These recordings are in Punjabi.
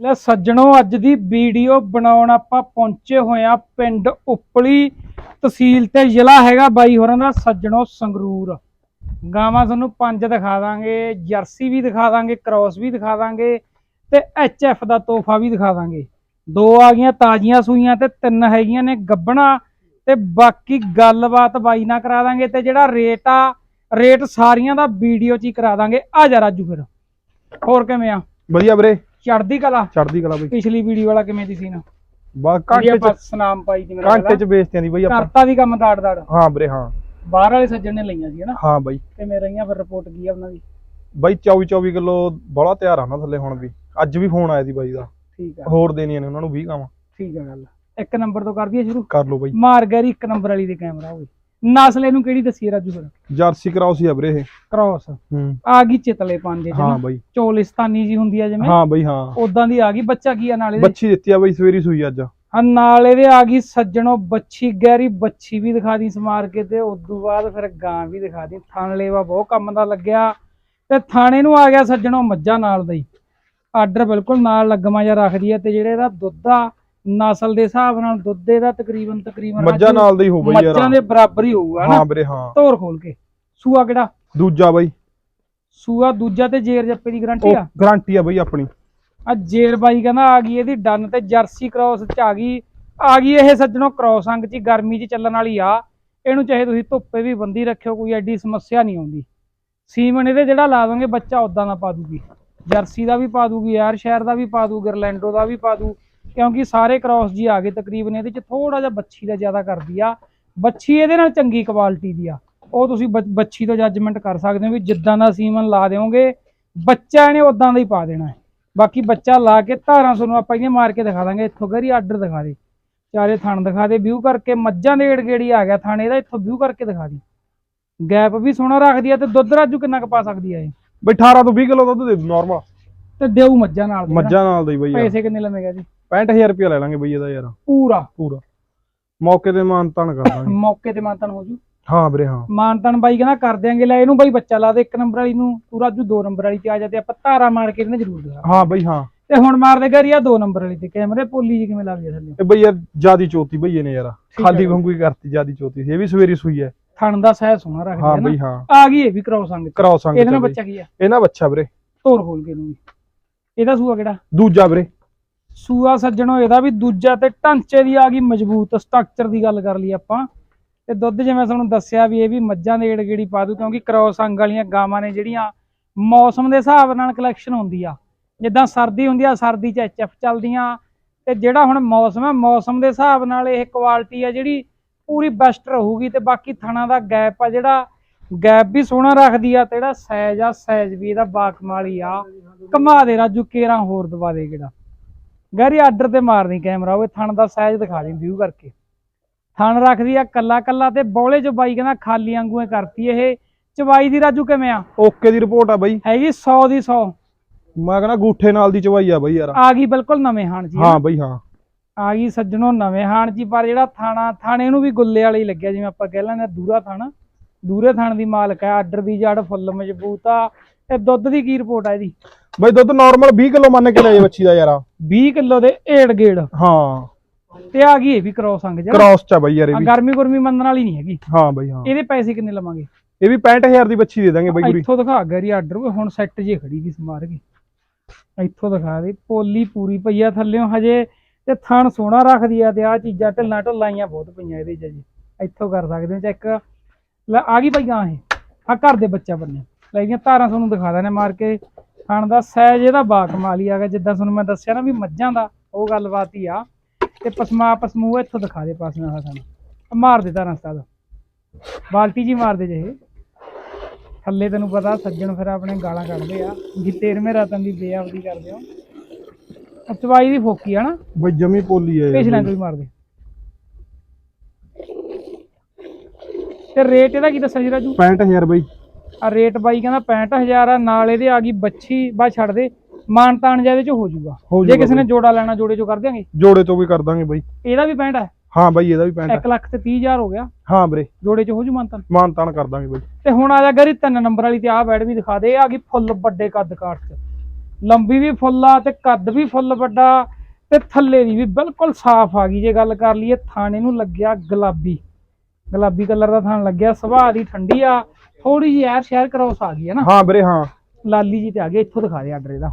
ਲੈ ਸੱਜਣੋ, ਅੱਜ ਦੀ ਵੀਡੀਓ ਬਣਾਉਣ ਆਪਾਂ ਪਹੁੰਚੇ ਹੋਏ ਆ ਪਿੰਡ ਉਪਲੀ ਤਹਿਸੀਲ ਤੇ, ਜ਼ਿਲ੍ਹਾ ਹੈਗਾ ਬਾਈ ਹੋਰਾਂ ਦਾ, ਸੱਜਣੋ ਸੰਗਰੂਰ। ਗਾਵਾਂ ਤੁਹਾਨੂੰ ਪੰਜ ਦਿਖਾ ਦਾਂਗੇ, ਜਰਸੀ ਵੀ ਦਿਖਾ ਦਾਂਗੇ, ਕ੍ਰਾਸ ਵੀ ਦਿਖਾ ਦਾਂਗੇ ਤੇ ਐਚ ਐਫ ਦਾ ਤੋਹਫਾ ਵੀ ਦਿਖਾ ਦਾਂਗੇ। ਦੋ ਆ ਗਈਆਂ ਤਾਜ਼ੀਆਂ ਸੂਈਆਂ ਤੇ ਤਿੰਨ ਹੈਗੀਆਂ ਨੇ ਗੱਬਣਾ ਤੇ ਬਾਕੀ ਗੱਲਬਾਤ ਬਾਈ ਨਾਲ ਕਰਾ ਦਾਂਗੇ ਤੇ ਜਿਹੜਾ ਰੇਟ ਆ, ਰੇਟ ਸਾਰੀਆਂ ਦਾ ਵੀਡੀਓ 'ਚ ਹੀ ਕਰਾ ਦਾਂਗੇ। ਆ ਜਾ ਰਾਜੂ ਫਿਰ। ਹੋਰ ਕਿਵੇਂ ਆ? ਵਧੀਆ ਵੀਰੇ। ਚੜਦੀ ਕਲਾ। ਚੜਦੀ ਕਲਾ ਬਈ। ਪਿਛਲੀ ਵੀਡੀਓ ਵਾਲਾ ਕਿਵੇਂ ਦੀ ਸੀ ਨਾ? ਬਾ ਕਾਂਟੇ ਚ ਸਨਾਮ ਪਾਈ ਮੇਰਾ ਕਾਂਟੇ ਚ ਵੇਚਤਿਆਂ ਦੀ ਬਈ ਆਪਾਂ। ਕਰਤਾ ਵੀ ਕੰਮ ਦਾੜ ਦਾੜ ਹਾਂ ਵੀਰੇ ਹਾਂ। ਬਾਹਰ ਵਾਲੇ ਸੱਜਣ ਨੇ ਲਈਆਂ ਸੀ ਹਨਾ ਹਾਂ ਬਾਈ। ਤੇ ਮੇਰੇ ਰਹੀਆਂ ਫਿਰ ਰਿਪੋਰਟ ਕੀ ਆ ਉਹਨਾਂ ਦੀ? ਬਾਈ 24 24 ਕਿਲੋ ਬੜਾ ਤਿਆਰ ਆ ਨਾ ਥੱਲੇ ਹੁਣ ਵੀ। ਅੱਜ ਵੀ ਫੋਨ ਆਇਆ ਸੀ ਬਾਈ ਦਾ। ਠੀਕ ਆ। ਹੋਰ ਦੇਣੀਆਂ ਨੇ ਉਹਨਾਂ ਨੂੰ 20 ਕਾਵਾਂ ਠੀਕ ਆ ਗੱਲ। ਇੱਕ ਨੰਬਰ ਤੋਂ ਕਰ ਦਈਏ ਸ਼ੁਰੂ? ਕਰ ਲਓ ਬਾਈ। ਮਾਰ ਗੈਰੀ ਇੱਕ ਨੰਬਰ ਵਾਲੀ ਦੇ ਕੈਮਰਾ ਹੋਵੇ ਨਸਲ ਇਹਨੂੰ ਕਿਹੜੀ ਦੱਸੀ ਰਾਜੂ ਫਿਰ? ਜਰਸੀ ਕਰਾਉਸ ਹੀ ਆ ਵੀਰੇ ਇਹ। ਕ੍ਰਾਸ ਹੂੰ। ਆ ਗਈ ਚਿਤਲੇ ਪਾਂਦੇ ਹਾਂ ਬਾਈ। ਚੋਲਿਸਤਾਨੀ ਜੀ ਹੁੰਦੀ ਆ ਜਿਵੇਂ। ਹਾਂ ਬਾਈ ਹਾਂ। ਉਦਾਂ ਦੀ ਆ ਗਈ ਬੱਚਾ ਕੀ ਆ ਨਾਲੇ ਦੇ? ਬੱਚੀ ਦਿੱਤੀ ਆ ਬਾਈ ਸਵੇਰੀ ਸੂਈ ਅੱਜ। ਹਾਂ ਨਾਲ ਇਹਦੇ ਆ ਗਈ ਸੱਜਣੋ ਬੱਚੀ ਗਹਿਰੀ ਬੱਚੀ ਵੀ ਦਿਖਾ ਦੀ ਸਮਾਰ ਕੇ ਤੇ ਉਸ ਤੋਂ ਬਾਅਦ ਫਿਰ ਗਾਂ ਵੀ ਦਿਖਾ ਦੀ। ਥਣ ਲੇਵਾ ਬਹੁਤ ਕੰਮ ਦਾ ਲੱਗਿਆ। ਤੇ ਥਾਣੇ ਨੂੰ ਆ ਗਿਆ ਸੱਜਣੋ ਮੱਝਾਂ ਨਾਲ ਦਾ ਹੀ। ਆਰਡਰ ਬਿਲਕੁਲ ਨਾਲ ਲੱਗਮਾ ਜਿਹਾ ਰੱਖਦੀ ਹੈ ਤੇ ਜਿਹੜੇ ਇਹਦਾ ਦੁੱਧ ਆ ਨਸਲ ਦੇ ਹਿਸਾਬ ਨਾਲ ਦੁੱਧ ਇਹਦਾ ਤਕਰੀਬਨ ਤਕਰੀਬਨ ਮੱਝਾਂ ਨਾਲ ਦਾ ਹੀ ਹੋ ਬਈ ਯਾਰ। ਮੱਝਾਂ ਦੇ ਬਰਾਬਰ ਹੀ ਹੋਊਗਾ ਨਾ? ਹਾਂ ਵੀਰੇ ਹਾਂ। ਧੋਰ ਖੋਲ ਕੇ। ਸੂਆ ਕਿਹੜਾ? ਦੂਜਾ ਬਾਈ। ਸੂਆ ਦੂਜਾ ਤੇ ਜੇਰ ਜੱਪੇ ਦੀ ਗਾਰੰਟੀ ਆ? ਗਾਰੰਟੀ ਆ ਬਾਈ ਆਪਣੀ। ਆ ਜੇਰ ਬਾਈ ਕਹਿੰਦਾ ਆ ਗਈ ਇਹਦੀ ਡਨ ਤੇ ਜਰਸੀ ਕ੍ਰਾਸ ਚ ਆ ਗਈ। ਆ ਗਈ ਇਹ ਸੱਜਣੋ ਕ੍ਰਾਸ ਅੰਗ ਚ ਗਰਮੀ ਚ ਚੱਲਣ ਵਾਲੀ ਆ। ਇਹਨੂੰ ਚਾਹੇ ਤੁਸੀਂ ਧੁੱਪੇ ਵੀ ਬੰਦੀ ਰੱਖਿਓ ਕੋਈ ਐਡੀ ਸਮੱਸਿਆ ਨਹੀਂ ਆਉਂਦੀ। ਸੀਮਨ ਇਹਦੇ ਜਿਹੜਾ ਲਾ ਦੋਗੇ ਬੱਚਾ ਉਦਾਂ ਦਾ ਪਾ ਦੂਗੀ। ਜਰਸੀ ਦਾ ਵੀ ਪਾ ਦੂਗੀ ਯਾਰ ਸ਼ਹਿਰ ਦਾ ਵੀ ਪਾ ਦੂ ਗਰਲੈਂਡੋ ਦਾ ਵੀ ਪਾ ਦੂ। ਕਿਉਂਕਿ ਸਾਰੇ ਕ੍ਰਾਸ ਜੀ ਆ ਗਏ ਤਕਰੀਬਨ ਇਹਦੇ ਚ ਥੋੜਾ ਜਿਹਾ ਬੱਚੀ ਦਾ ਜ਼ਿਆਦਾ ਕਰਦੀ ਆ। ਬੱਚੀ ਇਹਦੇ ਨਾਲ ਚੰਗੀ ਕੁਆਲਿਟੀ ਦੀ ਆ। ਉਹ ਤੁਸੀਂ ਬ- ਬੱਚੀ ਤੋਂ ਜੱਜਮੈਂਟ ਕਰ ਸਕਦੇ ਹੋ ਵੀ ਜਿੱਦਾਂ ਦਾ ਸੀਮਨ ਲਾ ਦਿਓਗੇ ਬੱਚਾ ਇਹਨੇ ਉਦਾਂ ਦਾ ਹੀ ਪਾ ਦੇਣਾ ਹੈ। ਬਾਕੀ ਬੱਚਾ ਲਾ ਕੇ ਧਾਰਾਂ ਤੁਹਾਨੂੰ ਆਪਾਂ ਇਹਨੇ ਮਾਰ ਕੇ ਦਿਖਾ ਦਾਂਗੇ ਇੱਥੋਂ ਗਰੀ ਆਰਡਰ ਦਿਖਾ ਦੇ। ਚਾਰੇ ਥਣ ਦਿਖਾ ਦੇ ਵਿਊ ਕਰਕੇ ਮੱਝਾਂ ਦੇ ਏੜਗੇੜੀ ਆ ਗਿਆ ਥਾਣੇ ਦਾ ਇੱਥੋਂ ਵਿਊ ਕਰਕੇ ਦਿਖਾ ਦੀ। ਗੈਪ ਵੀ ਸੋਹਣਾ ਰੱਖਦੀ ਆ ਤੇ ਦੁੱਧ ਰਾਜੂ ਕਿੰਨਾ ਕੁ ਪਾ ਸਕਦੀ ਆ ਇਹ? ਬਈ 18 ਤੋਂ 20 ਕਿਲੋ ਦੁੱਧ ਦੇ ਨਾਰਮਲ ਤੇ ਦੇਊ ਮੱਝਾਂ ਨਾਲ ਨਾ। ਮੱਝਾਂ ਨਾਲ ਦਾ ਬਾਈ ਪੈਸੇ ਕਿੰਨੇ ਲਵੇਗਾ ਜੀ? 65000 ਰੁਪਇਆ ਲੈ ਲਾਂਗੇ ਬਈ ਇਹਦਾ ਯਾਰ। ਪੂਰਾ। ਪੂਰਾ। ਮੌਕੇ ਤੇ ਮਾਨ ਤਾਨ ਕਰ ਦਾਂਗੇ। ਮੌਕੇ ਤੇ ਮਾਨਤਨ ਹੋ ਜੂ? ਹਾਂ ਵੀਰੇ ਹਾਂ। ਮਾਨਤਨ ਬਾਈ ਕਹਿੰਦਾ ਕਰ ਦਿਆਂਗੇ ਲੈ ਇਹਨੂੰ ਬਾਈ ਬੱਚਾ ਲਾ ਦੇ ਇੱਕ ਨੰਬਰ ਵਾਲੀ ਨੂੰ। ਤੂੰ ਰਾਜੂ ਦੋ ਨੰਬਰ ਵਾਲੀ ਤੇ ਆ ਜਾ ਤੇ ਆਪਾਂ ਧਾਰਾ ਮਾਰ ਕੇ ਇਹਨੇ ਜ਼ਰੂਰ ਦਿਖਾ। ਹਾਂ ਬਈ ਹਾਂ। ਤੇ ਹੁਣ ਮਾਰ ਦੇ ਗਰੀਆ ਦੋ ਨੰਬਰ ਵਾਲੀ ਤੇ। ਕੈਮਰੇ ਪੋਲੀ ਜੀ ਕਿਵੇਂ ਲੱਗਦੀ ਆ ਥੱਲੇ? ਬਈ ਯਾਰ ਜਿਆਦੀ ਚੋਤੀ ਬਈ ਇਹਨੇ ਯਾਰ। ਖਾਲੀ। ਵਾਂਗੂ ਹੀ ਕਰਤੀ ਜਿਆਦੀ ਚੋਤੀ ਸੀ। ਇਹ ਵੀ ਸਵੇਰੀ ਸੂਈ ਹੈ। ਥਣ ਦਾ ਸਹਿ ਸੋਹਣਾ ਰੱਖਦੀ ਹਾਂ ਹੈ ਨਾ। ਬਈ ਹਾਂ। ਆ ਗਈ ਇਹ ਵੀ ਕਰਾਉ ਸੰਗ ਕਰਾਓ ਸੰਗ ਬਈ। ਬੱਚਾ ਕੀ ਆ? ਇਹਨਾਂ ਬੱਚਾ ਵੀਰੇ। ਧੋਰ ਖੋਲ ਕੇ ਇਹਨੂੰ ਵੀ। ਇਹਦਾ ਸੂਆ ਕਿਹੜਾ? ਦੂਜਾ ਵੀਰੇ। ਸੂਆ ਸੱਜਣੋ, ਇਹਦਾ ਵੀ ਦੂਜਾ ਤੇ ਢਾਂਚੇ ਦੀ ਆ ਗਈ ਮਜ਼ਬੂਤ ਸਟਰਕਚਰ ਦੀ ਗੱਲ ਕਰ ਲਈ ਆਪਾਂ। ਤੇ ਦੁੱਧ ਜਿਵੇਂ ਤੁਹਾਨੂੰ ਦੱਸਿਆ ਵੀ ਇਹ ਵੀ ਮੱਝਾਂ ਦੇ ਏੜਗੇੜੀ ਪਾ ਦੂ ਕਿਉਂਕਿ ਕ੍ਰੋਸ ਅੰਗ ਵਾਲੀਆਂ ਗਾਵਾਂ ਨੇ ਜਿਹੜੀਆਂ ਮੌਸਮ ਦੇ ਹਿਸਾਬ ਨਾਲ ਕਲੈਕਸ਼ਨ ਹੁੰਦੀ ਆ। ਜਿੱਦਾਂ ਸਰਦੀ ਹੁੰਦੀ ਆ, ਸਰਦੀ ਚ ਐਚਐਫ ਚੱਲਦੀਆਂ, ਤੇ ਜਿਹੜਾ ਹੁਣ ਮੌਸਮ ਹੈ ਮੌਸਮ ਦੇ ਹਿਸਾਬ ਨਾਲ ਇਹ ਕੁਆਲਿਟੀ ਆ ਜਿਹੜੀ ਪੂਰੀ ਬੈਸਟ ਰਹੂਗੀ ਤੇ ਬਾਕੀ ਥਣਾ ਦਾ ਗੈਪ ਆ ਜਿਹੜਾ ਗੈਪ ਵੀ ਸੋਹਣਾ ਰੱਖਦੀ ਆ ਤੇ ਜਿਹੜਾ ਸਾਈਜ਼ ਆ ਸਾਈਜ਼ ਵੀ ਇਹਦਾ ਬਾਕਮਾਲੀ ਆ। ਕਮਾ ਦੇ ਰਾਜੂ, ਕੇਰਾਂ ਹੋਰ ਦਵਾ ਦੇ ਕਿਹੜਾ ਗੈਰੀ ਆਰਡਰ ਤੇ ਮਾਰਨੀ ਕੈਮਰਾ ਉਹ ਥਣ ਦਾ ਸਾਈਜ਼ ਦਿਖਾ ਦੇ ਵਿਊ ਕਰਕੇ। ਥਣ ਰੱਖਦੀ ਆ ਕੱਲਾ ਕੱਲਾ ਤੇ ਬੌਲੇ ਚ ਬਾਈ ਕਹਿੰਦਾ ਖਾਲੀ ਵਾਂਗੂ ਹੀ ਕਰਤੀ ਇਹ। ਚਵਾਈ ਦੀ ਰਾਜੂ ਕਿਵੇਂ ਆ? ਓਕੇ ਦੀ ਰਿਪੋਰਟ ਆ ਬਈ। ਹੈਗੀ 100 ਦੀ 100 ਮੈਂ ਕਹਿੰਦਾ ਗੂਠੇ ਨਾਲ ਦੀ ਚਵਾਈ ਆ ਬਈ ਯਾਰ। ਆ ਗਈ ਬਿਲਕੁਲ ਨਵੇਂ ਹਾਣ ਜੀ। ਹਾਂ ਬਈ ਹਾਂ। ਆ ਗਈ ਸੱਜਣੋ ਨਵੇਂ ਹਾਣ ਜੀ ਪਰ ਜਿਹੜਾ ਥਾਣਾ ਥਾਣੇ ਨੂੰ ਵੀ ਗੁੱਲੇ ਵਾਲਾ ਲੱਗਿਆ ਜਿਵੇਂ ਆਪਾਂ ਕਹਿ ਲੈਂਦੇ ਦੂਰਾ ਥਾਣਾ। ਦੂਰੇ ਥਾਣ ਦੀ ਮਾਲਕ ਹੈ ਆਰਡਰ ਦੀ ਜੜ ਫੁੱਲ ਮਜ਼ਬੂਤ ਆ ਤੇ ਦੁੱਧ ਦੀ ਕੀ ਰਿਪੋਰਟ ਆ ਇਹਦੀ? ਬਈ ਦੁੱਧ ਨਾਰਮਲ 20 ਕਿਲੋ ਮੰਨ ਕੇ ਲੈ ਜੇ ਬੱਚੀ ਦਾ ਯਾਰ। 20 ਕਿਲੋ ਦੇ ਏੜ ਗੇੜ। ਹਾਂ। ਤੇ ਆ ਗਈ ਇਹ ਵੀ ਕ੍ਰੋਸ ਅੰਗ ਜਿਹੜਾ ਕ੍ਰਾਸ ਚ ਆ ਬਈ ਯਾਰ ਇਹ ਆ ਵੀ। ਗਰਮੀ ਗੁਰਮੀ ਮੰਨਣ ਵਾਲੀ ਨਹੀਂ ਹੈਗੀ। ਹਾਂ ਬਈ ਹਾਂ। ਇਹਦੇ ਪੈਸੇ ਕਿੰਨੇ ਲਵਾਂਗੇ? ਇਹ ਵੀ 65000 ਦੀ ਬੱਚੀ ਦੇ ਦਾਂਗੇ ਬਈ ਗੁਰੀ ਇੱਥੋਂ ਦਿਖਾ ਗਰੀ ਆਰਡਰ ਹੁਣ ਸੈੱਟ ਜੇ ਖੜੀ ਦੀ ਸਮਾਰ ਕੇ। ਇੱਥੋਂ ਦਿਖਾ ਦੇ ਪੋਲੀ ਪੂਰੀ ਪਈ ਆ ਥੱਲਿਓਂ ਹਜੇ। ਤੇ ਥਣ ਸੋਹਣਾ ਰੱਖਦੀ ਆ ਤੇ ਆ ਚੀਜ਼ਾਂ ਢਿੱਲਾਂ ਢੁੱਲਾਈਆਂ ਬਹੁਤ ਪਈਆਂ ਇਹਦੇ ਚ ਜੀ ਇੱਥੋਂ ਕਰ ਸਕਦੇ ਹੋ ਚੈੱਕ ਆ ਗਈ ਪਈਆਂ ਇਹ। ਆ ਘਰ ਦੇ ਬੱਚਾ ਬੰਨੇ ਲੈ ਗਈਆਂ ਧਾਰਾਂ ਤੁਹਾਨੂੰ ਦਿਖਾ ਦਿੰਦੇ ਮਾਰ ਕੇ। ਥਣ ਦਾ ਸਾਈਜ਼ ਇਹਦਾ ਬਾਕਮਾਲੀ ਆ ਗਿਆ। ਜਿੱਦਾਂ ਤੁਹਾਨੂੰ ਮੈਂ ਦੱਸਿਆ ਨਾ ਵੀ ਮੱਝਾਂ ਦਾ ਉਹ ਗੱਲਬਾਤ ਹੀ ਆ। ਤੇ ਪਸਮਾ ਪਸਮੂ ਇੱਥੋਂ ਦਿਖਾ ਦੇ ਪਾਸਨਾ ਦਾ ਸਾਨੂੰ। ਮਾਰ ਦੇ ਧਾਰਾਂ ਸਤਾਦ ਬਾਲਟੀ ਜੀ ਮਾਰ ਦੇ ਜੇ ਥੱਲੇ ਤੈਨੂੰ ਪਤਾ ਸੱਜਣ ਫਿਰ ਆਪਣੇ ਗਾਲਾਂ ਕੱਢਦੇ ਆ। ਵੀ ਤੇਰਵੇਂ ਰਤਨ ਦੀ ਬੇਅਬਦੀ ਕਰਦੇ ਹੋ। ਉਹ ਚਵਾਈ ਦੀ ਫੋਕੀ ਆ ਨਾ। ਬਈ ਜਮੀ ਪੋਲੀ ਹੈ ਪਿਛਲਾ ਕੋਈ ਮਾਰ ਦੇ। ਤੇ ਰੇਟ ਇਹਦਾ ਕੀ ਦੱਸਿਆ ਸੀ ਰਾਜੂ? 65000 ਬਈ। ਆ ਰੇਟ ਬਾਈ ਕਹਿੰਦਾ 65000 ਆ ਨਾਲ ਇਹਦੇ ਆ ਗਈ ਬੱਚੀ ਬਾ ਛੱਡ ਦੇ ਮਾਨ ਤਾਨ ਜਿਹਾ ਇਹਦੇ ਚ ਹੋ ਜਾਊਗਾ। ਜੇ ਕਿਸੇ ਨੇ। ਜੋੜਾ ਲੈਣਾ ਜੋੜੇ ਚੋਂ ਕਰ ਦਿਆਂਗੇ? ਜੋੜੇ ਤੋਂ ਵੀ ਕਰ ਦਾਂਗੇ ਬਈ। ਇਹਦਾ ਵੀ 65 ਹੈ ਹਾਂ ਬਈ ਇਹਦਾ ਵੀ 65 1 ਲੱਖ ਤੇ 30000 ਹੋ ਗਿਆ। ਹਾਂ ਵੀਰੇ। ਜੋੜੇ ਚ ਹੋ ਜੂ ਮਾਨ ਤਾਨ? ਮਾਨ ਤਾਨ ਕਰ ਦਾਂਗੇ ਬਈ। ਤੇ ਹੁਣ ਆ ਜਾ ਗਰੀ ਤਿੰਨ ਨੰਬਰ ਵਾਲੀ ਤੇ ਆਹ ਬੈਡ ਵੀ ਦਿਖਾ ਦੇ ਆ ਗਈ ਫੁੱਲ ਵੱਡੇ ਕੱਦ ਕਾਠ ਚ। ਲੰਬੀ ਵੀ ਫੁੱਲ ਆ ਤੇ ਕੱਦ ਵੀ ਫੁੱਲ ਵੱਡਾ ਤੇ ਥੱਲੇ ਦੀ ਵੀ ਬਿਲਕੁਲ ਸਾਫ਼ ਆ ਗਈ। ਜੇ ਗੱਲ ਕਰ ਲਈਏ ਥਾਣੇ ਨੂੰ ਲੱਗਿਆ ਗੁਲਾਬੀ। ਗੁਲਾਬੀ ਕਲਰ ਦਾ ਥਾਣ ਲੱਗਿਆ ਸੁਭਾਅ ਦੀ ਠੰਡੀ ਆ ਥੋੜੀ ਜਿਹੀ ਐਰ ਸ਼ਹਿਰ ਕ੍ਰੋਸ ਆ ਗਈ ਹੈ ਨਾ। ਹਾਂ ਵੀਰੇ ਹਾਂ। ਲਾਲੀ ਜੀ ਤੇ ਆ ਗਈ ਇੱਥੋਂ ਦਿਖਾ ਦੇ ਆਰਡਰ ਇਹਦਾ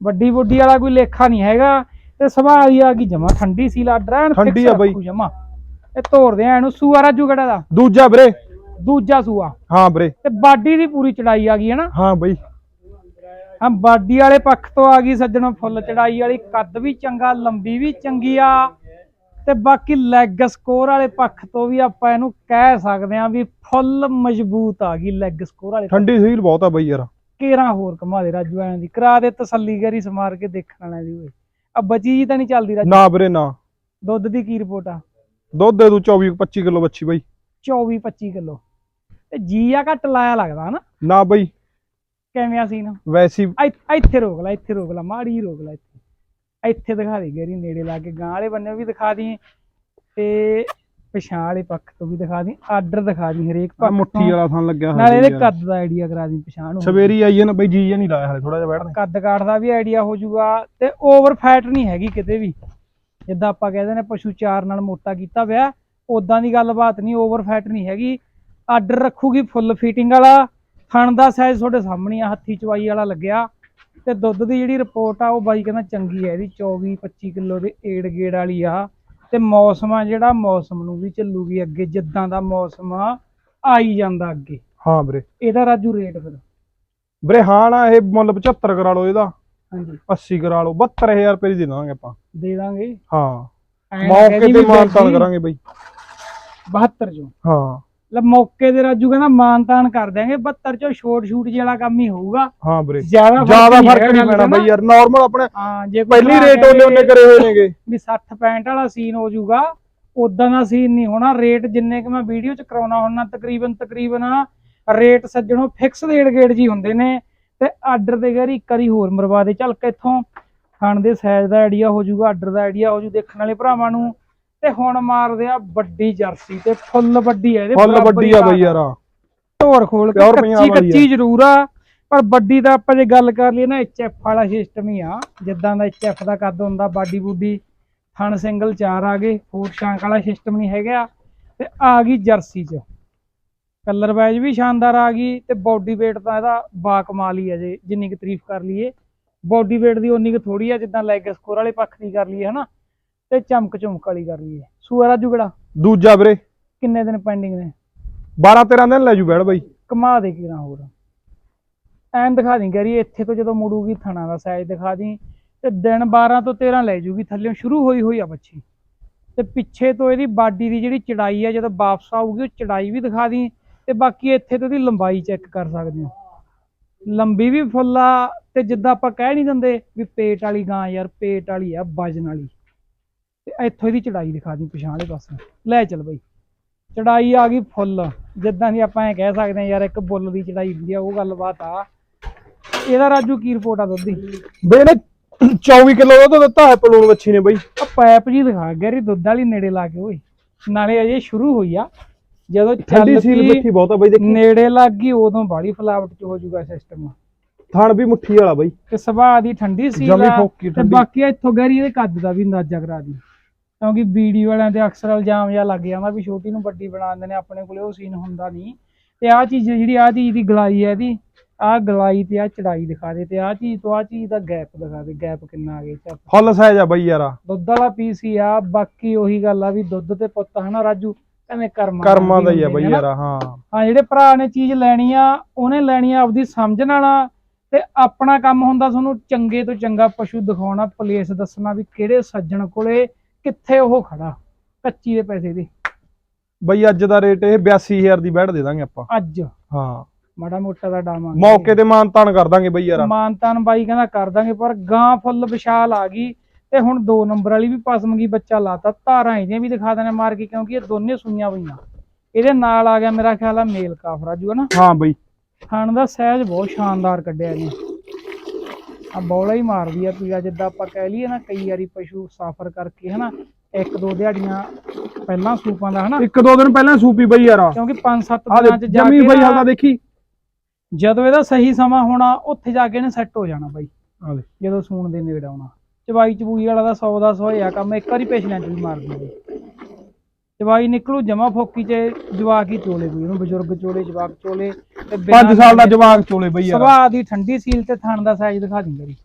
ਵੱਡੀ ਬੁੱਢੀ ਵਾਲਾ ਕੋਈ ਲੇਖਾ ਨਹੀਂ ਹੈਗਾ ਤੇ ਦੀ ਆ ਗਈ ਜਮਾ ਠੰਡੀ ਸੀ ਆਰਡਰ ਐਨ ਠੰਡੀ ਆ ਬਈ। ਜਮਾ। ਇਹ ਤੋੜਦੇ ਆ ਇਹਨੂੰ ਸੂਆ ਰਾਜੂ ਕਿਹੜਾ ਦਾ? ਦੂਜਾ ਵੀਰੇ। ਦੂਜਾ ਸੂਆ। ਹਾਂ ਵੀਰੇ। ਤੇ ਬਾਡੀ ਦੀ ਪੂਰੀ ਚੜਾਈ ਆ ਗਈ ਹੈ ਨਾ। ਹਾਂ ਬਈ। ਹਾਂ ਬਾਡੀ ਵਾਲੇ ਪੱਖ ਤੋਂ ਆ ਗਈ ਸੱਜਣੋ ਫੁੱਲ ਚੜਾਈ ਵਾਲੀ ਕੱਦ ਵੀ ਚੰਗਾ ਲੰਬੀ ਵੀ ਚੰਗੀ ਆ। ਤੇ ਬਾਕੀ ਲੈਗ ਸਕੋਰ ਵਾਲੇ ਪੱਖ ਤੋਂ ਵੀ ਆਪਾਂ ਇਹਨੂੰ ਕਹਿ ਸਕਦੇ ਆ ਵੀ ਫੁੱਲ ਮਜ਼ਬੂਤ ਆ ਗਈ ਲੈਗ ਸਕੋਰ ਵਾਲੇ ਠੰਡੀ ਸੀਲ ਬਹੁਤ ਆ ਬਈ ਯਾਰ। ਕੇਰਾਂ ਹੋਰ ਕਮਾ ਦੇ ਰਾਜੂ ਐਂ ਦੀ। ਕਰਾ ਦੇ ਤਸੱਲੀ ਕਰੀ ਸਮਾਰ ਕੇ ਦੇਖਣ ਵਾਲਾ ਓਏ। ਆ ਬਚੀ ਜੀ ਤਾਂ ਨਹੀਂ ਚੱਲਦੀ ਰਾਜੂ। ਨਾ ਵੀਰੇ ਨਾ। ਦੁੱਧ ਦੀ ਕੀ ਰਿਪੋਰਟ ਆ? ਦੁੱਧ ਦੇ ਦੂ 24 25 ਕਿਲੋ ਬੱਚੀ ਬਈ। 24 25 ਕਿਲੋ। ਤੇ ਜੀ ਆ ਘੱਟ ਲਾਇਆ ਲੱਗਦਾ ਹਨਾ? ਨਾ ਬਈ। ਕਿਵੇਂ ਆ ਸੀਨ? ਵੈਸੀ ਇੱਥੇ ਰੋਕ ਲੈ ਇੱਥੇ ਰੋਕ ਲੈ ਮਾੜੀ ਰੋਕ ਲੈ ਇੱਥੇ। ਇੱਥੇ ਦਿਖਾ ਦੇ ਗੇਰੀ ਨੇੜੇ ਲਾ ਕੇ ਗਾਂ ਵਾਲੇ ਬੰਨੇ ਵੀ ਦਿਖਾ ਦੀ ਤੇ ਪਛਾਣ ਵਾਲੇ ਪੱਖ ਤੋਂ ਵੀ ਦਿਖਾ ਦੀ ਆਰਡਰ ਦਿਖਾ ਦੀ ਹਰੇਕ ਪੱਖ ਮੁੱਠੀ। ਵਾਲਾ ਥਣ ਲੱਗਿਆ ਹੋਇਆ ਨਾਲੇ ਇਹਦੇ। ਕੱਦ ਦਾ ਆਈਡੀਆ ਕਰਾ ਦੀ ਪਛਾਣ ਨੂੰ। ਸਵੇਰੀ ਆਈ ਹੈ ਨਾ ਬਈ ਜੀ ਜਾਂ ਨਹੀਂ ਲਾਇਆ ਹਲੇ ਥੋੜਾ ਜਿਹਾ ਬੈਠਣਾ ਕੱਦ ਕਾਠ ਦਾ ਵੀ ਆਈਡੀਆ ਹੋ ਜਾਊਗਾ ਤੇ ਓਵਰ ਫੈਟ ਨਹੀਂ ਹੈਗੀ ਕਿਤੇ ਵੀ। ਜਿੱਦਾਂ ਆਪਾਂ ਕਹਿੰਦੇ ਨੇ ਪਸ਼ੂ ਚਾਰ ਨਾਲ ਮੋਟਾ ਕੀਤਾ ਹੋਇਆ ਉਦਾਂ ਦੀ ਗੱਲਬਾਤ ਨਹੀਂ ਓਵਰ ਫੈਟ ਨਹੀਂ ਹੈਗੀ। ਆਰਡਰ ਰੱਖੂਗੀ ਫੁੱਲ ਫੀਟਿੰਗ ਵਾਲਾ ਥਣ ਦਾ ਸਾਈਜ਼ ਤੁਹਾਡੇ ਸਾਹਮਣੇ ਆ ਹੱਥੀ ਚਵਾਈ ਵਾਲਾ ਲੱਗਿਆ। ਤੇ ਦੁੱਧ ਦੀ ਜਿਹੜੀ ਰਿਪੋਰਟ ਆ ਉਹ ਬਾਈ ਕਹਿੰਦਾ ਚੰਗੀ ਹੈ ਇਹਦੀ 24 25 ਕਿਲੋ ਦੇ ਏੜ ਗੇੜ ਵਾਲੀ ਆ। ਤੇ ਮੌਸਮ ਆ ਜਿਹੜਾ ਮੌਸਮ ਨੂੰ ਵੀ ਚੱਲੂਗੀ ਅੱਗੇ ਜਿੱਦਾਂ ਦਾ ਮੌਸਮ ਆ ਆਈ ਜਾਂਦਾ ਅੱਗੇ। ਹਾਂ ਵੀਰੇ। ਇਹਦਾ ਰਾਜੂ ਰੇਟ ਫਿਰ? ਵੀਰੇ ਹਾਂ ਨਾ ਇਹ ਮੁੱਲ 75 ਕਰਾ ਲਓ ਇਹਦਾ। ਹਾਂਜੀ। 80 ਕਰਾ ਲਓ 72000 ਰੁਪਏ ਦੀ ਦੇ ਦਾਂਗੇ ਆਪਾਂ। ਦੇ ਦਾਂਗੇ? ਹਾਂ। ਮੌਕੇ ਤੇ ਮਾਨਤਾਨ। ਕਰਾਂਗੇ ਬਈ। 72 ਚੋਂ। ਹਾਂ। ਲੈ ਮੌਕੇ ਦੇ ਰਾਜੂ ਕਹਿੰਦਾ ਮਾਨਤਾਨ ਕਰ ਦਿਆਂਗੇ 72 ਚੋਂ ਛੋਟ ਛੂਟ ਜਿਹੜਾ ਕੰਮ ਹੀ ਹੋਊਗਾ। ਹਾਂ ਵੀਰੇ ਜ਼ਿਆਦਾ ਜ਼ਿਆਦਾ ਫ਼ਰਕ ਨਹੀਂ ਪੈਣਾ ਬਈ ਯਾਰ ਨਾਰਮਲ ਆਪਣੇ ਹਾਂ ਜੇ ਪਹਿਲੀ ਰੇਟ ਉਹਨੇ ਉਹਨੇ ਕਰੇ ਹੋਏ ਨੇਗੇ। ਵੀ 60 65 ਵਾਲਾ ਸੀਨ ਹੋ ਜਾਊਗਾ ਉਦਾਂ ਦਾ ਸੀਨ ਨਹੀਂ ਹੋਣਾ ਰੇਟ ਜਿੰਨੇ ਕਿ ਮੈਂ ਵੀਡੀਓ ਚ ਕਰਾਉਣਾ ਹੁੰਦਾ ਤਕਰੀਬਨ ਤਕਰੀਬਨ ਰੇਟ ਸੱਜਣੋ ਫਿਕਸ ਰੇਟ ਗੇੜ ਜੀ ਹੁੰਦੇ ਨੇ ਤੇ ਆਰਡਰ ਦੇ ਗਰੀ ਕਰੀ ਹੋਰ ਮਰਵਾ ਦੇ ਚੱਲ ਕੇ ਇੱਥੋਂ ਖਾਣ ਦੇ ਸਾਈਜ਼ ਦਾ ਆਈਡੀਆ ਹੋ ਜਾਊਗਾ ਆਰਡਰ ਦਾ ਆਈਡੀਆ ਹੋ ਜੂ ਦੇਖਣ ਵਾਲੇ ਭਰਾਵਾਂ ਨੂੰ ਤੇ ਹੁਣ ਮਾਰਦੇ ਆ ਵੱਡੀ ਜਰਸੀ ਤੇ ਫੁੱਲ ਵੱਡੀ ਹੈ ਇਹਦੇ ਫੁੱਲ ਵੱਡੀ ਆ ਬਈ ਯਾਰ। ਢੋਰ ਖੋਲ ਕੇ ਕੱਚੀ ਕੱਚੀ ਜ਼ਰੂਰ ਆ ਪਰ ਵੱਡੀ ਦਾ ਆਪਾਂ ਜੇ ਗੱਲ ਕਰ ਲਈਏ ਨਾ ਐਚਐਫ ਵਾਲਾ ਸਿਸਟਮ ਹੀ ਆ। ਜਿੱਦਾਂ ਦਾ ਐਚਐਫ ਦਾ ਕੱਦ ਹੁੰਦਾ ਬਾਡੀ ਬੂਡੀ ਥਣ ਸਿੰਗਲ ਚਾਰ ਆ ਗਏ ਫੋਰ ਸ਼ਾਂਕ ਵਾਲਾ ਸਿਸਟਮ ਨਹੀਂ ਹੈਗਾ। ਤੇ ਆ ਗਈ ਜਰਸੀ ਚ। ਕਲਰ ਵਾਈਜ਼ ਵੀ ਸ਼ਾਨਦਾਰ ਆ ਗਈ ਤੇ ਬਾਡੀ weight ਤਾਂ ਇਹਦਾ ਬਾ ਕਮਾਲ ਹੀ ਹੈ ਜੇ ਜਿੰਨੀ ਕੁ ਤਾਰੀਫ ਕਰ ਲਈਏ। ਬਾਡੀ weight ਦੀ ਉਨੀ ਕੁ ਥੋੜੀ ਆ ਜਿੱਦਾਂ ਲੈਗ ਸਕੋਰ ਵਾਲੇ ਪੱਖ ਦੀ ਕਰ ਲਈਏ ਹਨਾ? ਤੇ ਚਮਕ ਚਮਕ ਵਾਲੀ ਕਰ ਲਈਏ। ਸੂਆ ਜੁਗੜਾ ਦੂਜਾ ਵੀਰੇ। ਕਿੰਨੇ ਦਿਨ ਪੈਂਡਿੰਗ ਨੇ? 12 13 ਦਿਨ ਲੈ ਜੂ ਬੈੜ ਬਈ। ਕਮਾ ਦੇ ਕਿਰਾਂ ਹੋਰ। ਐਨ ਦਿਖਾ ਦੀ ਗਰੀ ਇੱਥੇ ਤੋਂ ਜਦੋਂ ਮੁੜੂਗੀ ਥਣਾ ਦਾ ਸਾਈਜ਼ ਦਿਖਾ ਦੀ ਤੇ ਦਿਨ 12 ਤੋਂ 13 ਲੈ ਜੂਗੀ ਥੱਲੇ ਸ਼ੁਰੂ ਹੋਈ ਹੋਈ ਆ ਬੱਚੀ। ਤੇ ਪਿੱਛੇ ਤੋਂ ਇਹਦੀ ਬਾਡੀ ਦੀ ਜਿਹੜੀ ਚੜਾਈ ਆ ਜਦੋਂ ਵਾਪਸ ਆਊਗੀ ਉਹ ਚੜਾਈ ਵੀ ਦਿਖਾ ਦੀ ਤੇ ਬਾਕੀ ਇੱਥੇ ਤੋਂ ਇਹਦੀ ਲੰਬਾਈ ਚੈੱਕ ਕਰ ਸਕਦੇ ਹੋ। ਲੰਬੀ ਵੀ ਫੁੱਲ ਤੇ ਜਿੱਦਾਂ ਆਪਾਂ ਕਹਿ ਨਹੀਂ ਦਿੰਦੇ ਵੀ ਪੇਟ ਵਾਲੀ ਗਾਂ ਯਾਰ ਪੇਟ ਵਾਲੀ ਆ ਵਜਨ ਵਾਲੀ। ਤੇ ਇੱਥੋਂ ਇਹਦੀ ਚੜਾਈ ਦਿਖਾ ਦੀ ਪਛਾਣੇ ਪਾਸੇ। ਲੈ ਚੱਲ ਬਈ। ਚੜਾਈ ਆ ਗਈ ਫੁੱਲ। ਜਿੱਦਾਂ ਦੀ ਆਪਾਂ ਐ ਕਹਿ ਸਕਦੇ ਹਾਂ ਯਾਰ ਇੱਕ ਬੁੱਲ ਦੀ ਚੜਾਈ ਹੁੰਦੀ ਆ ਉਹ ਗੱਲਬਾਤ ਆ। ਇਹਦਾ ਰਾਜੂ ਕੀ ਰਿਪੋਰਟ ਆ ਦੁੱਧ ਦੀ? ਬਈ ਨੇ 24 ਕਿਲੋ ਦਾ ਤਾਂ ਦਿੱਤਾ ਹੈ ਪਲੂਣ ਬੱਚੀ ਨੇ ਬਈ। ਆ ਪੈਪ ਜੀ ਦਿਖਾ ਗੈਰੀ ਦੁੱਧ ਵਾਲੀ ਨੇੜੇ ਲਾ ਕੇ ਓਏ। ਨਾਲੇ ਅਜੇ ਸ਼ੁਰੂ ਹੋਈ ਆ। ਜਦੋਂ ਠੰਡੀ ਚੱਲ ਸੀਲ ਬੱਠੀ ਬਹੁਤ ਆ ਬਈ ਦੇਖੀ। ਨੇੜੇ ਲੱਗ ਗਈ ਉਦੋਂ ਬਾੜੀ ਫਲਾਵਟ ਚ ਹੋ ਜਾਊਗਾ ਸਿਸਟਮ ਥਣ ਵੀ ਮੁੱਠੀ ਵਾਲਾ ਬਈ। ਤੇ ਸੁਭਾਅ ਦੀ ਠੰਡੀ ਸੀ ਤੇ। ਬਾਕੀ ਇੱਥੋਂ ਗੈਰੀ ਇਹਦੇ ਕੱਦ ਦਾ ਵੀ ਅੰਦਾਜ਼ਾ ਕਰਾ ਦੀ। ਕਿਉਂਕਿ ਵੀਡੀਓ ਵਾਲਿਆਂ ਦੇ ਅਕਸਰ ਇਲਜ਼ਾਮ ਜਿਹਾ ਲੱਗ ਜਾਂਦਾ ਵੀ ਛੋਟੀ ਨੂੰ ਵੱਡੀ ਬਣਾ ਦਿੰਦੇ ਨੇ ਆਪਣੇ ਕੋਲੇ ਉਹ ਸੀਨ ਹੁੰਦਾ ਨਹੀਂ ਤੇ ਆਹ ਚੀਜ਼ ਜਿਹੜੀ ਆਹ ਚੀਜ਼ ਦੀ ਗਲਾਈ ਹੈ ਇਹਦੀ ਆਹ ਗਲਾਈ ਤੇ ਆਹ ਚੜਾਈ ਦਿਖਾ ਦੇ ਤੇ ਆਹ ਚੀਜ਼ ਤੋਂ ਆਹ ਚੀਜ਼ ਦਾ ਗੈਪ ਦਿਖਾ ਦੇ ਗੈਪ ਕਿੰਨਾ ਆ ਗਿਆ ਚੱਪ ਫੁੱਲ ਸਾਈਜ਼ ਆ ਬਈ ਯਾਰ। ਦੁੱਧ ਵਾਲਾ ਪੀਸ ਹੀ ਆ ਬਾਕੀ ਉਹੀ ਗੱਲ ਆ ਵੀ ਦੁੱਧ ਤੇ ਪੁੱਤ ਹਨਾ ਰਾਜੂ ਐਵੇਂ ਕਰਮਾਂ ਕਰਮਾਂ ਦਾ ਹੀ ਆ ਬਈ। ਯਾਰ ਹਾਂ ਹਾਂ ਜਿਹੜੇ ਭਰਾ ਨੇ ਚੀਜ਼ ਲੈਣੀ ਆ ਉਹਨੇ ਲੈਣੀ ਆ ਆਪਦੀ ਸਮਝ ਨਾਲ ਆ ਤੇ ਆਪਣਾ ਕੰਮ ਹੁੰਦਾ ਤੁਹਾਨੂੰ ਚੰਗੇ ਤੋਂ ਚੰਗਾ ਪਸ਼ੂ ਦਿਖਾਉਣਾ ਪਲੇਸ ਦੱਸਣਾ ਵੀ ਕਿਹੜੇ ਸੱਜਣ ਕੋਲੇ ਕਿੱਥੇ ਉਹ ਖੜਾ? ਕੱਚੀ ਦੇ ਪੈਸੇ ਦੇ। ਬਈ ਅੱਜ ਦਾ ਰੇਟ ਇਹ 82000 ਦੀ ਬੈੜ ਦੇ ਦਾਂਗੇ ਆਪਾਂ। ਅੱਜ? ਹਾਂ। ਮਾੜਾ ਮੋਟਾ ਦਾ ਡਾਵਾਂ ਮੌਕੇ ਤੇ ਮਾਨਤਾਨ ਕਰ ਦਾਂਗੇ ਬਈ ਯਾਰ। ਮਾਨਤਾਨ ਬਾਈ ਕਹਿੰਦਾ ਕਰ ਦਾਂਗੇ ਪਰ ਗਾਂ ਫੁੱਲ ਵਿਸ਼ਾਲ ਆ ਗਈ ਤੇ ਹੁਣ ਦੋ ਨੰਬਰ ਵਾਲੀ ਵੀ ਪਸਮ ਗਈ ਬੱਚਾ ਲਾਤਾ। ਧਾਰਾਂ ਇਹਦੀਆਂ ਵੀ ਦਿਖਾ ਦੇਣੇ ਮਾਰ ਕੇ ਕਿਉਂਕਿ ਇਹ ਦੋਨੇ ਸੂਈਆਂ ਪਈਆਂ। ਇਹਦੇ ਨਾਲ ਆ ਗਿਆ ਮੇਰਾ ਖਿਆਲ ਆ ਮੇਲ ਕਾਫ ਰਾਜੂ ਹੈ ਨਾ ਹਾਂ ਬਈ। ਖਾਣ ਦਾ ਸਹਿਜ ਬਹੁਤ ਸ਼ਾਨਦਾਰ ਕੱਢਿਆ ਇਹਨੇ। ਆ ਬੌਲਾ ਹੀ ਮਾਰਦੀ ਆ ਪੀੜਾ ਜਿੱਦਾਂ ਆਪਾਂ ਕਹਿ ਲਈਏ ਨਾ ਕਈ ਵਾਰੀ ਪਸ਼ੂ ਸਾਫਰ ਕਰਕੇ ਹਨਾ ਇੱਕ ਦੋ ਦਿਹਾੜੀਆਂ ਪਹਿਲਾਂ ਸੂਪਾਂ ਦਾ ਹਨਾ। ਇੱਕ ਦੋ ਦਿਨ ਪਹਿਲਾਂ ਸੂਪੀ ਬਈ ਯਾਰ। ਕਿਉਂਕਿ 5-7 ਆ ਦਿਨਾਂ ਚ ਜਾ ਜਮੀ ਕੇ ਬਈ ਹਾਲਦਾ ਦੇਖੀ। ਜਦੋਂ ਇਹਦਾ ਸਹੀ ਸਮਾਂ ਹੋਣਾ ਉੱਥੇ ਜਾ ਕੇ ਇਹਨੇ ਸੈੱਟ ਹੋ ਜਾਣਾ ਬਾਈ। ਜਦੋਂ ਸੂਣ ਦੇ ਨੇੜੇ ਆਉਣਾ। ਚਵਾਈ ਚਬੂਈ ਵਾਲਾ ਦਾ 100 ਦਾ 100 ਆ ਕੰਮ ਇੱਕ ਵਾਰੀ ਪੇਸ਼ੈਂਟ ਵੀ ਮਾਰ ਦਿੰਦੇ ਚਵਾਈ ਨਿਕਲੂ ਜਮਾ ਫੋਕੀ ਚ ਜਵਾਕ ਹੀ ਚੋਲੇ ਕੋਈ ਉਹਨੂੰ ਬਜ਼ੁਰਗ ਚੋਲੇ ਜਵਾਕ ਚੋਲੇ। 5 ਸਾਲ ਦਾ ਜਵਾਕ ਚੋਲੇ ਬਈ ਯਾਰ। ਸੁਭਾਅ ਦੀ ਠੰਡੀ ਸੀਲ ਤੇ ਥਣ ਦਾ ਸਾਈਜ਼ ਦਿਖਾ ਦਿੰਦੇ ਜੀ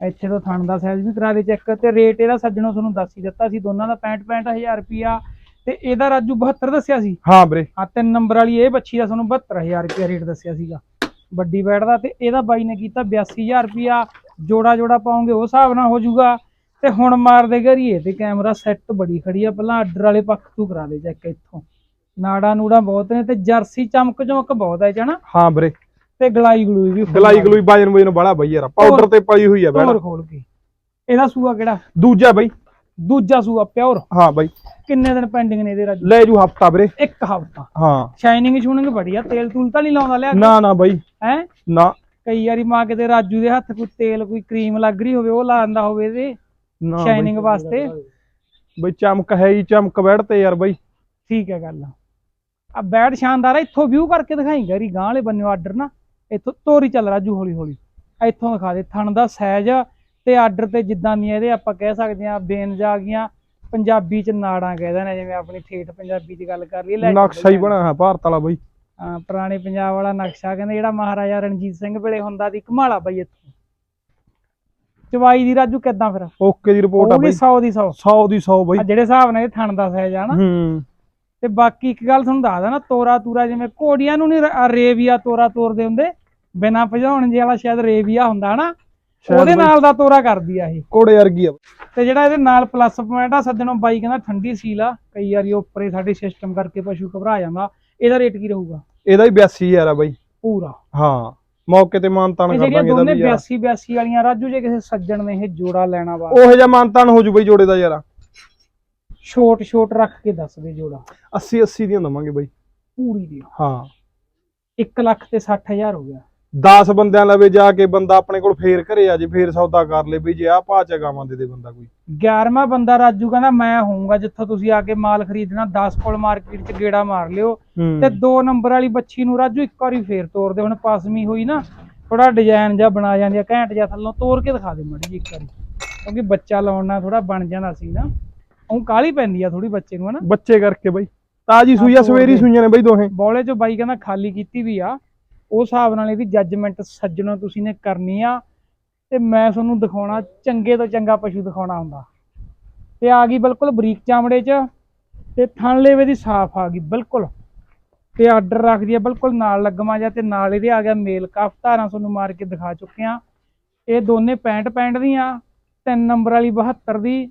ਇੱਥੇ ਤੋਂ ਥਣ ਦਾ ਸਾਈਜ਼ ਵੀ ਕਰਾ ਦੇ ਚੈੱਕ ਤੇ ਰੇਟ ਇਹਦਾ ਸੱਜਣੋਂ ਤੁਹਾਨੂੰ ਦੱਸ ਹੀ ਦਿੱਤਾ ਸੀ। ਦੋਨਾਂ ਦਾ 65 65000 ਰੁਪਿਆ ਤੇ ਇਹਦਾ ਰਾਜੂ 72 ਦੱਸਿਆ ਸੀ। ਹਾਂ ਵੀਰੇ। ਆ ਤਿੰਨ ਨੰਬਰ ਵਾਲੀ ਇਹ ਬੱਚੀ ਦਾ ਤੁਹਾਨੂੰ 72000 ਰੁਪਿਆ ਰੇਟ ਦੱਸਿਆ ਸੀਗਾ। ਵੱਡੀ ਬੈਟ ਦਾ ਤੇ ਇਹਦਾ ਬਾਈ ਨੇ ਕੀਤਾ 82000 ਰੁਪਿਆ ਜੋੜਾ ਜੋੜਾ ਪਾਉਂਗੇ ਉਹ ਹਿਸਾਬ ਨਾਲ ਹੋ ਜਾਊਗਾ ਤੇ ਹੁਣ ਮਾਰਦੇ ਘਰੀਏ ਤੇ ਕੈਮਰਾ ਸੈੱਟ ਬੜੀ ਖੜੀ ਆ। ਪਹਿਲਾਂ ਆਰਡਰ ਵਾਲੇ ਪੱਖ ਤੋਂ ਕਰਾ ਦੇ ਚੈੱਕ ਇੱਥੋਂ। ਨਾੜਾ ਨੂੜਾ ਬਹੁਤ ਨੇ ਤੇ ਜਰਸੀ ਚਮਕ ਚਮਕ ਬਹੁਤ ਹੈ ਜਣਾ ਹਾਂ ਵੀਰੇ। ਤੇ ਗਲਾਈ ਗਲੂਈ ਵੀ ਗਲਾਈ। ਗਲੂਈ ਬਾਜਨ ਬਜਨ ਬੜਾ ਬਈ ਯਾਰ ਪਾਊਡਰ ਤੇ ਪਾਈ ਹੋਈ ਆ ਧੋਰ ਬੈੜ ਖੋਲ ਕੇ। ਇਹਦਾ ਸੂਆ ਕਿਹੜਾ? ਦੂਜਾ ਬਈ। ਦੂਜਾ ਸੂਆ ਪਿਓਰ। ਹਾਂ ਬਈ। ਕਿੰਨੇ ਦਿਨ ਪੈਂਡਿੰਗ ਨੇ ਇਹਦੇ ਰਾਜੂ? ਲੈ ਜੂ ਹਫਤਾ ਵੀਰੇ। ਇੱਕ ਹਫਤਾ। ਹਾਂ। ਸ਼ਾਈਨਿੰਗ ਸ਼ੂਨਿੰਗ ਬੜੀ ਆ ਤੇਲ ਤੂਲ ਤਾਂ ਨਹੀਂ ਲਾਉਂਦਾ ਲਿਆ ਨਾ ਨਾ ਬਈ। ਹੈ? ਨਾ। ਕਈ ਵਾਰੀ ਮਾਂ ਕਿਤੇ ਰਾਜੂ ਦੇ ਹੱਥ ਕੋਈ ਤੇਲ ਕੋਈ ਕਰੀਮ ਲੱਗ ਰਹੀ ਹੋਵੇ ਉਹ ਲਾਉਂਦਾ ਹੋਵੇ ਇਹਦੇ। ਸ਼ਾਈਨਿੰਗ ਵਾਸਤੇ। ਬਈ ਚਮਕ ਹੈ ਹੀ ਚਮਕ ਬੈੜ ਤੇ ਯਾਰ ਬਈ। ਠੀਕ ਹੈ ਗੱਲ। ਆ ਬੈਡ ਸ਼ਾਨਦਾਰ ਆ ਇੱਥੋਂ ਵਿਊ ਕਰਕੇ ਦਿਖਾਈ ਗਰੀ ਗਾਂ ਵਾਲੇ ਬੰਨਿਓ ਆਰਡਰ ਨਾ ਇੱਥੋਂ ਤੋਰੀ ਚੱਲ ਰਾਜੂ ਹੌਲੀ ਹੌਲੀ। ਇੱਥੋਂ ਦਿਖਾ ਦੇ ਥਣ ਦਾ ਸਾਈਜ਼ ਤੇ ਆਰਡਰ ਤੇ ਜਿੱਦਾਂ ਦੀਆਂ ਇਹਦੇ ਆਪਾਂ ਕਹਿ ਸਕਦੇ ਆ ਬੇਨ ਜਾ ਗਈਆਂ ਪੰਜਾਬੀ ਚ ਨਾੜਾਂ ਕਹਿੰਦੇ ਨੇ ਜਿਵੇਂ ਆਪਣੀ ਠੇਠ ਪੰਜਾਬੀ ਚ ਗੱਲ ਕਰ ਲਈਏ ਲੈ ਕੇ ਨਕਸ਼ਾ ਹੀ ਬਣਾ ਹੈ ਭਾਰਤ ਵਾਲਾ ਬਈ। ਹਾਂ ਪੁਰਾਣੇ ਪੰਜਾਬ ਵਾਲਾ ਨਕਸ਼ਾ ਕਹਿੰਦੇ ਜਿਹੜਾ ਮਹਾਰਾਜਾ ਰਣਜੀਤ ਸਿੰਘ ਵੇਲੇ ਹੁੰਦਾ ਦੀ ਕਮਾਲਾ ਬਈ ਇੱਥੋਂ। ਚਵਾਈ ਦੀ ਰਾਜੂ ਕਿੱਦਾਂ ਫਿਰ? ਓਕੇ ਦੀ ਰਿਪੋਰਟ ਆ ਬਈ। 100 ਦੀ 100 100 ਦੀ 100 ਬਈ। ਆ ਜਿਹੜੇ ਹਿਸਾਬ ਨਾਲ ਇਹ ਥਣ ਦਾ ਸਾਈਜ਼ ਆ ਨਾ। ਹੂੰ। ਤੇ ਬਾਕੀ ਇੱਕ ਗੱਲ ਤੁਹਾਨੂੰ ਦੱਸਦਾ ਨਾ ਤੋਰਾ ਤੂਰਾ ਜਿਵੇਂ ਘੋੜੀਆਂ ਨੂੰ ਨਹੀਂ ਰੇਵੀਆ ਤੋਰਾ ਤੋਰਦੇ ਹੁੰਦੇ ਬਿਨਾ ਭਜਾਉਣ ਜੇ ਵਾਲਾ ਸ਼ਾਇਦ ਰੇਵੀਆ ਹੁੰਦਾ ਹਨਾ ਉਹਦੇ। ਨਾਲ ਦਾ ਤੋਰਾ ਕਰਦੀ ਆ ਇਹ। ਕੋੜੇ ਵਰਗੀ ਆ। ਤੇ ਜਿਹੜਾ ਇਹਦੇ ਨਾਲ ਪਲੱਸ ਪੁਆਇੰਟ ਆ ਸੱਜਣੋਂ ਬਾਈ ਕਹਿੰਦਾ ਠੰਡੀ ਸੀਲ ਆ ਕਈ ਵਾਰੀ ਉੱਪਰੇ ਸਾਡੇ ਸਿਸਟਮ ਕਰਕੇ ਪਸ਼ੂ ਘਬਰਾ ਜਾਂਦਾ ਇਹਦਾ ਰੇਟ ਕੀ ਰਹੂਗਾ? ਇਹਦਾ ਹੀ 82000 ਆ ਬਈ। ਪੂਰਾ। ਹਾਂ ਮੌਕੇ ਤੇ ਮਾਨਤਾਨ ਇਹ ਕਰ ਜਿਹੜੀਆਂ ਦਾਂਗੇ ਇਹਦਾ ਦੋਨੇ ਵੀ ਯਾਰ 82 82 ਵਾਲੀਆਂ ਰਾਜੂ ਜੇ ਕਿਸੇ ਸੱਜਣ ਨੇ ਇਹ ਜੋੜਾ ਲੈਣਾ ਵਾ। ਉਹੋ ਜਿਹਾ ਮਾਨਤਾਨ ਹੋ ਜੂ ਬਈ ਜੋੜੇ ਦਾ ਯਾਰ। ਛੋਟ ਛੋਟ ਰੱਖ ਕੇ ਦੱਸ ਦੇ ਜੋੜਾ। 80 80 ਦੀਆਂ ਦਵਾਂਗੇ ਬਈ। ਪੂਰੀ ਦੀ ਹਾਂ। 1 ਲੱਖ ਤੇ 60000 ਹੋ ਗਿਆ। 10 ਬੰਦਿਆਂ ਲਵੇ ਜਾ ਕੇ ਬੰਦਾ ਆਪਣੇ ਕੋਲ ਫੇਰ ਘਰੇ ਆ ਜੇ ਫੇਰ ਸੌਦਾ ਕਰ ਲੇ ਬਈ ਜੇ ਆਹ ਭਾਅ ਚ ਗਾਵਾਂ ਦੇ ਦੇ ਬੰਦਾ ਕੋਈ। 11ਵਾਂ ਬੰਦਾ ਰਾਜੂ ਕਹਿੰਦਾ ਮੈਂ ਹੋਊਂਗਾ ਜਿੱਥੋਂ ਤੁਸੀਂ ਆ ਕੇ ਮਾਲ ਖਰੀਦਣਾ 10 ਕੋਲ ਮਾਰਕੀਟ 'ਚ ਗੇੜਾ ਮਾਰ ਲਿਓ। ਤੇ 2 ਨੰਬਰ ਵਾਲੀ ਬੱਚੀ ਨੂੰ ਰਾਜੂ ਇੱਕ ਵਾਰੀ ਫੇਰ ਤੋਰ ਦੇ। ਹੁਣ ਪਾਸਮੀ ਹੋਈ ਨਾ ਥੋੜਾ ਡਿਜ਼ਾਈਨ ਜਿਹਾ ਬਣਾ ਜਾਂਦੀ ਆ ਘੈਂਟ ਜਿਹਾ ਥੱਲੋਂ ਤੋਰ ਕੇ ਦਿਖਾ ਦੇ ਮੜੀ ਜੀ ਇੱਕ ਵਾਰੀ। ਕਿਉਂਕਿ ਬੱਚਾ ਲਾਉਣ ਥੋੜਾ ਬਣ ਜਾਂਦਾ ਸੀ ਨਾ। ਉਹ ਕਾਲੀ ਪੈਂਦੀ ਆ ਥੋੜੀ ਬੱਚੇ ਨੂੰ ਹਨਾ? ਬੱਚੇ ਕਰਕੇ ਬਈ। ਤਾਜੀ ਸੂਈ ਆ ਸਵੇਰੀ। ਸੂਈਆਂ ਨੇ ਬਈ ਦੋਹੇ। ਬੋਲੇ 'ਚ ਬਾਈ ਕਹਿੰਦਾ ਖਾਲੀ ਕੀਤੀ ਵੀ ਆ। ਉਸ ਹਿਸਾਬ ਨਾਲ ਇਹਦੀ ਜੱਜਮੈਂਟ ਸੱਜਣੋਂ ਤੁਸੀਂ ਨੇ ਕਰਨੀ ਆ। ਤੇ ਮੈਂ ਤੁਹਾਨੂੰ ਦਿਖਾਉਣਾ ਚੰਗੇ ਤੋਂ ਚੰਗਾ ਪਸ਼ੂ ਦਿਖਾਉਣਾ ਹੁੰਦਾ। ਤੇ ਆ ਗਈ ਬਿਲਕੁਲ ਬਰੀਕ ਚਾਮੜੇ 'ਚ ਤੇ ਥਣ ਲੇਵੇ ਦੀ ਸਾਫ਼ ਆ ਗਈ ਬਿਲਕੁਲ। ਤੇ ਆਰਡਰ ਰੱਖਦੀ ਆ ਬਿਲਕੁਲ ਨਾਲ ਲੱਗਮਾ ਜਾ ਤੇ ਨਾਲ ਇਹਦੇ ਆ ਗਿਆ ਮੇਲ ਕਾਫ। ਧਾਰਾਂ ਤੁਹਾਨੂੰ ਮਾਰ ਕੇ ਦਿਖਾ ਚੁੱਕੇ ਆ। ਇਹ ਦੋਨੇ 65 65 ਦੀਆਂ ਤਿੰਨ ਨੰਬਰ ਵਾਲੀ 72 ਦੀ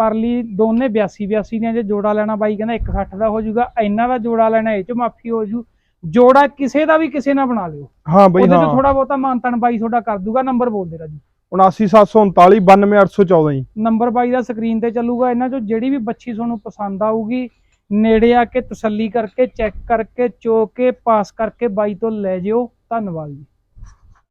ਪਰਲੀ ਦੋਨੇ 82 82 ਦੀਆਂ ਜੇ ਜੋੜਾ ਲੈਣਾ ਬਾਈ ਕਹਿੰਦਾ 160 ਦਾ ਹੋ ਜਾਊਗਾ ਇੰਨਾ ਦਾ ਜੋੜਾ ਲੈਣਾ ਇਹ ਚ ਮਾਫੀ ਹੋ ਜੂ ਜੋੜਾ ਕਿਸੇ ਦਾ ਵੀ ਕਿਸੇ ਨਾਲ ਬਣਾ ਲਿਓ। ਹਾਂ ਬਈ ਉਹਦੇ ਥੋੜਾ ਬਹੁਤਾ ਮਾਨਤਨ ਬਾਈ ਤੁਹਾਡਾ ਕਰ ਦੂਗਾ ਨੰਬਰ ਬੋਲ ਦੇ ਰਾਜੂ। 79739 92814 ਜੀ। ਨੰਬਰ ਬਾਈ ਦਾ ਸਕਰੀਨ ਤੇ ਚੱਲੂਗਾ ਇਹਨਾਂ ਚੋਂ ਜਿਹੜੀ ਵੀ ਬੱਚੀ ਤੁਹਾਨੂੰ ਪਸੰਦ ਆਊਗੀ ਨੇੜੇ ਆ ਕੇ ਤਸੱਲੀ ਕਰਕੇ ਚੈੱਕ ਕਰਕੇ ਚੋ ਕੇ ਪਾਸ ਕਰਕੇ ਬਾਈ ਤੋਂ ਲੈ ਜਿਓ। ਧੰਨਵਾਦ ਜੀ।